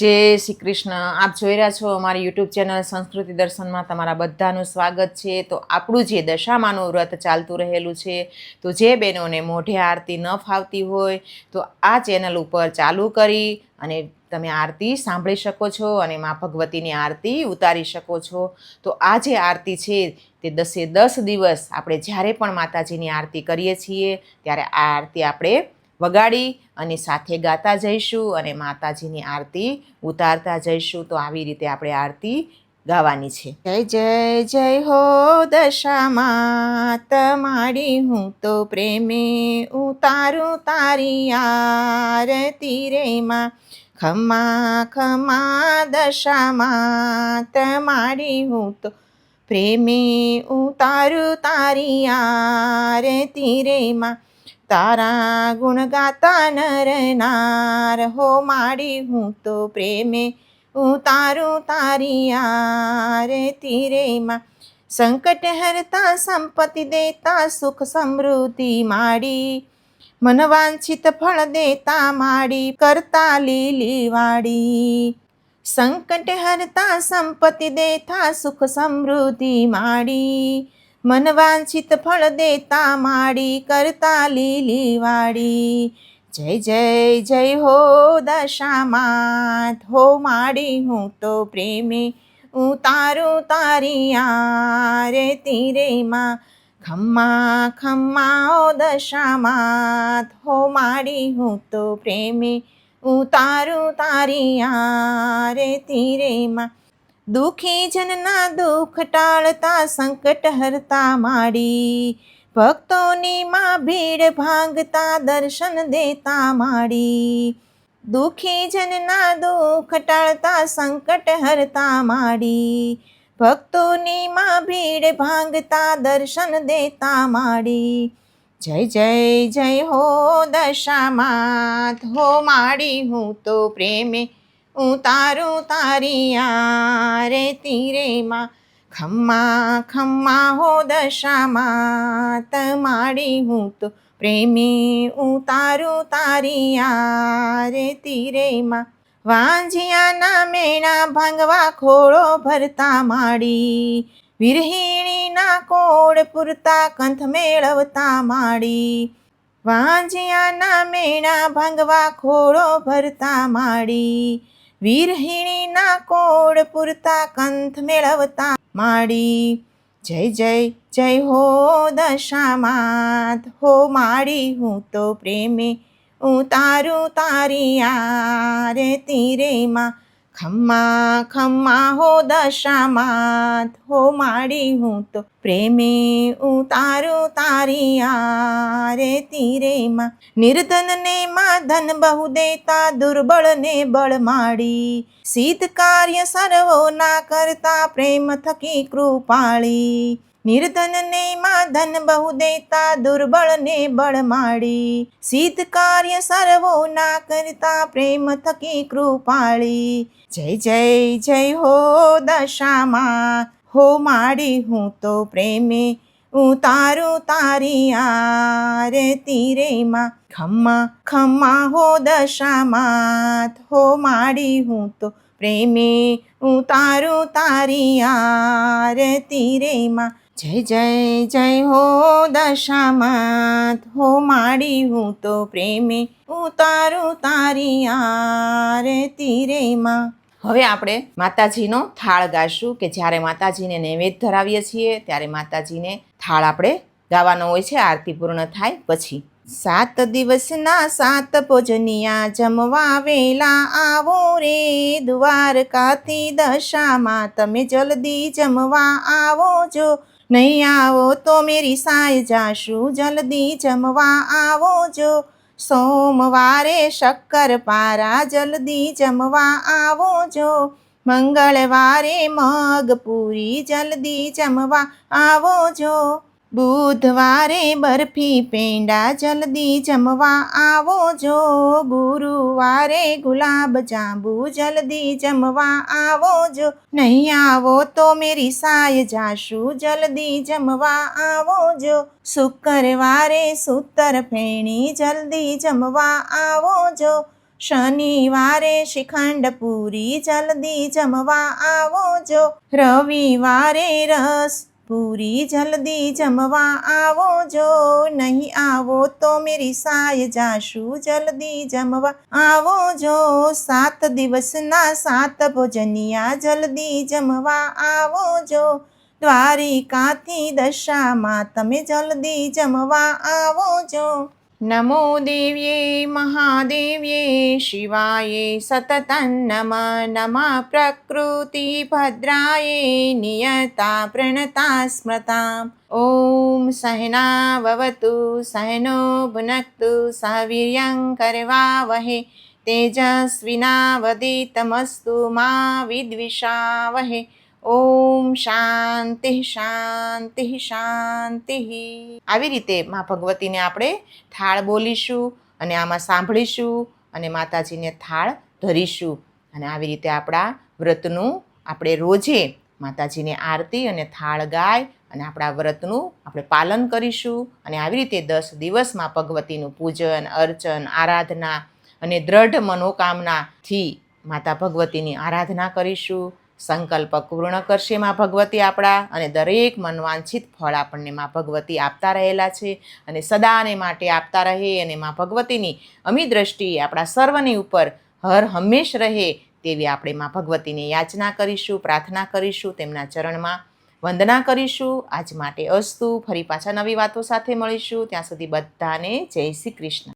જય શ્રી કૃષ્ણ. આપ જોઈ રહ્યા છો અમારી યુટ્યુબ ચેનલ સંસ્કૃતિ દર્શનમાં. તમારા બધાનું સ્વાગત છે. તો આપણું જે દશામાનું વ્રત ચાલતું રહેલું છે, તો જે બહેનોને મોઢે આરતી ન ફાવતી હોય, તો આ ચેનલ ઉપર ચાલુ કરી અને તમે આરતી સાંભળી શકો છો અને મા ભગવતીની આરતી ઉતારી શકો છો. તો આ જે આરતી છે, તે દસે દસ દિવસ આપણે જ્યારે પણ માતાજીની આરતી કરીએ છીએ, ત્યારે આ આરતી આપણે વગાડી અને સાથે ગાતા જઈશું અને માતાજીની આરતી ઉતારતા જઈશું. તો આવી રીતે આપણે આરતી ગાવાની છે. જય જય જય હો દશામાં તમારી હું તો પ્રેમે ઉતારું તારી આરતી રે માં. ખમા ખમા દશામાં તમારી હું તો પ્રેમે ઉતારું તારી આરતી રે માં. તારા ગુણ ગાતા નરનાર, હો માડી હું તો પ્રેમે ઉતારું તારી આરે તીરેમાં. સંકટ હરતા સંપત્તિ દેતા, સુખ સમૃદ્ધિ માડી. મનવાંછિત ફળ દેતા માડી, કરતા લીલી વાડી. સંકટ હરતા સંપત્તિ દેતા, સુખ સમૃદ્ધિ માડી. મન વાંછિત ફળ દેતા માડી કરતા લીલી વાડી જય જય જય હો દશામાત. હો માડી, હું તો પ્રેમે તારું તારી આરતી રે તીરેમાં ખમ્મા ખમ્મા ઓ દશામાત. હો માડી, હું તો પ્રેમે તારું તારી આરતી રે માં. દુખી જનના દુઃખ ટાળતા સંકટ હરતા માડી. ભક્તોની માં ભીડ ભાંગતા દર્શન દેતા માડી. દુખી જનના દુઃખ ટાળતા સંકટ હરતા માડી. ભક્તોની માં ભીડ ભાંગતા દર્શન દેતા માડી. જય જય જય હો દશામાત. હો માડી, હું તો પ્રેમે ઉતારું તારી આરતી રે માં. ખમ્મા ખમ્મા હો દશામાં. તમારી હું તો પ્રેમી ઉતારું તારી આરતી રે માં. વાંજિયાના મેણા ભાંગવા ખોળો ભરતા માડી. વિરહિણીના કોડ પૂરતા કંથ મેળવતા માડી. વાંજિયાના મેણા ભાંગવા ખોળો ભરતા માડી. વીરહિણીના કોડ પૂરતા કંથ મેળવતા માડી જય જય જય હો દશામાત હો માડી હું તો પ્રેમે તારું તારી આરે રે માં ખમ્મા ખમ્મા હો દશામાત હો માડી હું તો પ્રેમે ઉતારો તારી આરે રે માં. નિર્ધનને માં ધન બહુ દેતા, દુર્બળને બળ માડી. સિદ્ધ કાર્ય સર્વો ના કરતા, પ્રેમ થકી કૃપાળી. નિર્ધનને માં ધન બહુ દેતા, દુર્બળને બળ માડી. સિદ્ધ કાર્ય સર્વો ના કરતા, પ્રેમ થકી કૃપાળી. જય જય જય હો દશામાં. હો માડી, હું તો પ્રેમે ઉતારું તારી આરતી રે માં. ખમ્મા ખમ્મા હો દશામાં હો માડી, હું તો પ્રેમે ઉતારું તારી આરતી રે માં. જય જય જય હો દશામાં હો માડી, હું તો પ્રેમે ઉતારું તારી આરતી રે માં. હવે આપણે માતાજીનો થાળ ગાશું કે જ્યારે માતાજીને નૈવેદ્ય ધરાવીએ છીએ, ત્યારે માતાજીને થાળ આપણે ગાવાનો હોય છે, આરતી પૂર્ણ થાય પછી. સાત દિવસના સાત ભોજનિયા જમવા વેલા આવો રે, દ્વારકાથી દશામાં તમે જલ્દી જમવા આવો જો. નહીં આવો તો મેરી સાય જાશું, જલ્દી જમવા આવો જો. સોમવારે શક્કર પારા જલ્દી જમવા આવો જો મંગળવારે મગ પૂરી જલ્દી જમવા આવો જો બુધવારે બરફી પેંડા જલ્દી જમવા આવો જો. ગુરુવારે ગુલાબ જાંબુ જલ્દી જમવા આવો જો. નહીં આવો તો મેરી સાય જાશું જલ્દી જમવા આવો જો. શુક્રવારે સૂતર ફેણી જલ્દી જમવા આવો જો. શનિવારે શ્રીખંડ પૂરી જલ્દી જમવા આવો જો. રવિવારે રસ પૂરી જલ્દી જમવા આવો. જો નહીં આવો તો મેરી સાય જાશું. જલ્દી જમવા આવો. જો સાત દિવસના સાત ભોજનિયા જલ્દી જમવા આવો. જો દ્વારિકાથી દશામાં તમે જલ્દી જમવા આવો. જો નમો દેવ્યે મહાદેવ્યે શિવાય સતતં નમ નમ પ્રકૃતિ ભદ્રાય નિયતા પ્રણતા સ્મૃતા ઓમ સહનાવવતુ સહનો ભુનક્તુ સહવીર્યં કરવા વહે તેજસ્વિનાવદિતમસ્તુ મા વિદ્વિષાવહે ઓમ શાંતિ શાંતિ શાંતિ. આવી રીતે મા ભગવતીને આપણે થાળ બોલીશું અને આમાં સાંભળીશું અને માતાજીને થાળ ધરીશું. અને આવી રીતે આપણા વ્રતનું આપણે રોજે માતાજીને આરતી અને થાળ ગાય અને આપણા વ્રતનું આપણે પાલન કરીશું. અને આવી રીતે દસ દિવસમાં ભગવતીનું પૂજન, અર્ચન, આરાધના અને દ્રઢ મનોકામનાથી માતા ભગવતીની આરાધના કરીશું. સંકલ્પ પૂર્ણ કરશે માં ભગવતી આપણા અને દરેક મનવાંછિત ફળ આપણને માં ભગવતી આપતા રહેલા છે અને સદાને માટે આપતા રહે અને માં ભગવતીની અમી દ્રષ્ટિ આપણા સર્વની ઉપર હર હંમેશ રહે તેવી આપણે માં ભગવતીની યાચના કરીશું, પ્રાર્થના કરીશું, તેમના ચરણમાં વંદના કરીશું. આજ માટે અસ્તુ. ફરી પાછા નવી વાતો સાથે મળીશું. ત્યાં સુધી બધાને જય શ્રી કૃષ્ણ.